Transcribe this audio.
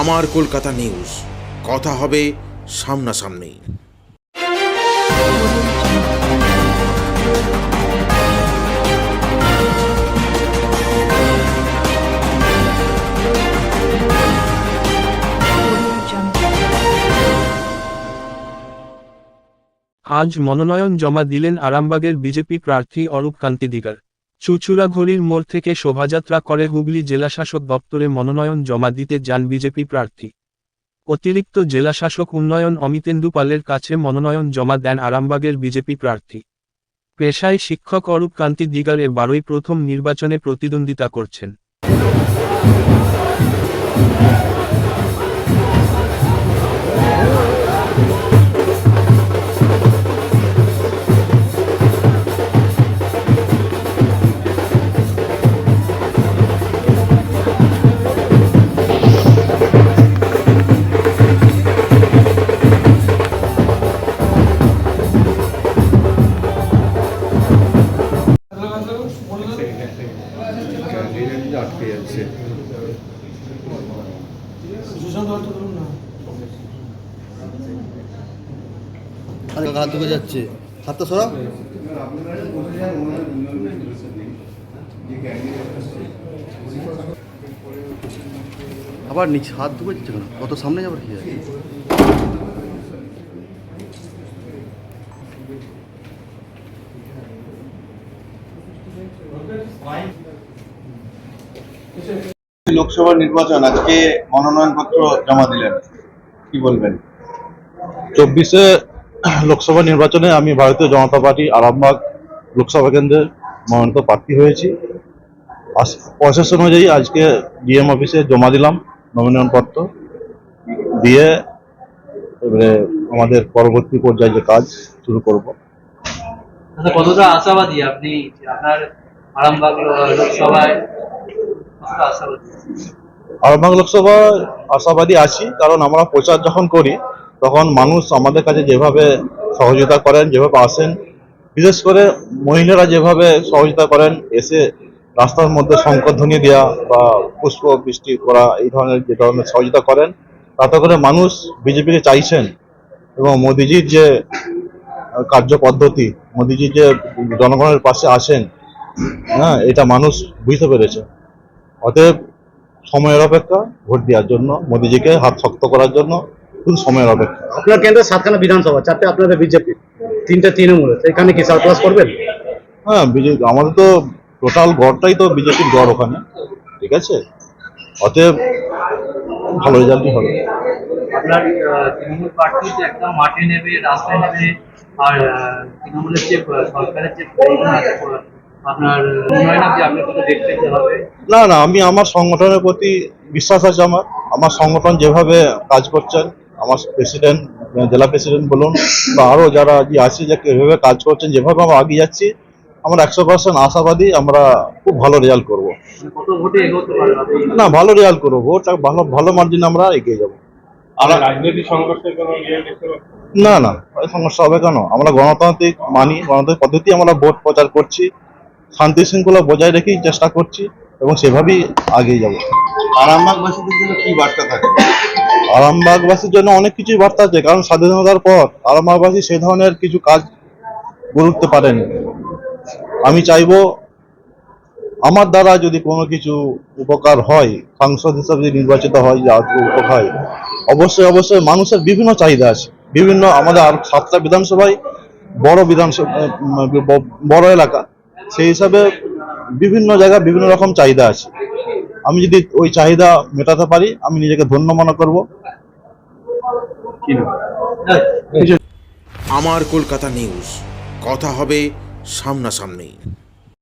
আমার কলকাতা নিউজ। কথা হবে সামনাসামনি। আজ মনোনয়ন জমা দিলেন আরামবাগের বিজেপি প্রার্থী অরূপ কান্তি দিগার চুচুড়াঘড়ির মোড় থেকে শোভাযাত্রা করে হুগলি জেলাশাসক দপ্তরে মনোনয়ন জমা দিতে যান বিজেপি প্রার্থী। অতিরিক্ত জেলাশাসক উন্নয়ন অমিতেন্দু পালের কাছে মনোনয়ন জমা দেন আরামবাগের বিজেপি প্রার্থী। পেশায় শিক্ষক অরূপ কান্তি দিগার বারোই প্রথম নির্বাচনে প্রতিদ্বন্দ্বিতা করছেন। হাত ঢুকে যাচ্ছে। হাতটা সরা আবার নিচে হাত ঢুকে যাচ্ছে কেন? কত সামনে যাবার কি আছে? লোকসভা নির্বাচন আজকে মনোনয়নপত্র জমা দিলেন। কি বলবেন? চব্বিশে লোকসভা নির্বাচনে আমি ভারতীয় জনতা পার্টি আরামবাগ লোকসভা কেন্দ্রের মনোনীত প্রার্থী হয়েছি। প্রসেস অনুযায়ী আজকে ডিএম অফিসে জমা দিলাম নমিনেশন পত্র দিয়ে এবারে আমাদের পরবর্তী পর্যায়ে যে কাজ শুরু করব। আচ্ছা কতটা আশাবাদী আপনি আপনার আরামবাগ লোকসভায় কতটা আশাবাদী লোকসভা আশাবাদী আছি, কারণ আমরা প্রচার যখন করি, তখন মানুষ আমাদের কাছে যেভাবে সহযোগিতা করেন, যেভাবে আসেন, বিশেষ করে মহিলারা যেভাবে সহযোগিতা করেন, এসে রাস্তার মধ্যে শঙ্করধ্বনি দেওয়া বা পুষ্প বৃষ্টি করা, এই ধরনের যে ধরনের সহযোগিতা করেন, তাতে করে মানুষ বিজেপিকে চাইছেন এবং মোদিজির যে কার্যপদ্ধতি, মোদিজির যে জনগণের পাশে আসেন হ্যাঁ এটা মানুষ বুঝতে পেরেছে। অতএব সময়ের অপেক্ষা ভোট দেওয়ার জন্য মোদিজিকে হাত শক্ত করার জন্য শুধু সময়ের অপেক্ষা। আপনার কেন্দ্রে সাতখানা বিধানসভা চারটে আপনাদের বিজেপি তিনটে তৃণমূল এখানে কি সারপ্লাস করবেন? হ্যাঁ বিজেপি আমাদের তো টোটাল গড়টাই তো বিজেপির গড় ওখানে ঠিক আছে? অতএব ভালো রেজাল্টই হবে। আপনার তৃণমূল পার্টি যে একদম মাঠে নেবে রাস্তায় নেবে আর তৃণমূলের যে সরকারের যে না না আমি আমার সংগঠনের প্রতি বিশ্বাস আছে আমার। আমার সংগঠন যেভাবে কাজ করছেন আমার প্রেসিডেন্ট জেলা প্রেসিডেন্ট বলুন বা আরও যারা যে আছে যে যেভাবে কাজ করছেন যেভাবে আমরা আগিয়ে যাচ্ছি আমরা একশো পার্সেন্ট আশাবাদী আমরা খুব ভালো রেজাল্ট করব। মানে? না ভালো রেজাল্ট করব ভোট ভালো ভালো মার্জিন আমরা এগিয়ে যাব। কোনো ইয়ে না না সমস্যা হবে কেন? আমরা গণতান্ত্রিক মানি গণতান্ত্রিক পদ্ধতি আমরা ভোট প্রচার করছি। শান্তি শৃঙ্খলা বজায় রেখেই চেষ্টা করছি এবং সেভাবেই আগিয়ে যাব। আরামবাগবাসীদের জন্য কি বার্তা থাকে? আরামবাগবাসীর জন্য অনেক কিছুই বার্তা আছে কারণ স্বাধীনতার পর আরামবাগবাসী সেই ধরনের কিছু কাজ গড়ে উঠতে পারেনি। আমি চাইব আমার দ্বারা যদি কোনো কিছু উপকার হয় সাংসদ হিসাবে যদি নির্বাচিত হয় যে উপকার হয় অবশ্যই অবশ্যই মানুষের বিভিন্ন চাহিদা আছে। বিভিন্ন আমাদের আর সাতটা বিধানসভায় বড় বিধানসভা বড় এলাকা সেই হিসাবে বিভিন্ন জায়গায় বিভিন্ন রকম চাহিদা আছে। আমি যদি ওই চাহিদা মেটাতে পারি, আমি নিজেকে ধন্য মনে করব। আমার কলকাতা নিউজ। কথা হবে সামনাসামনি।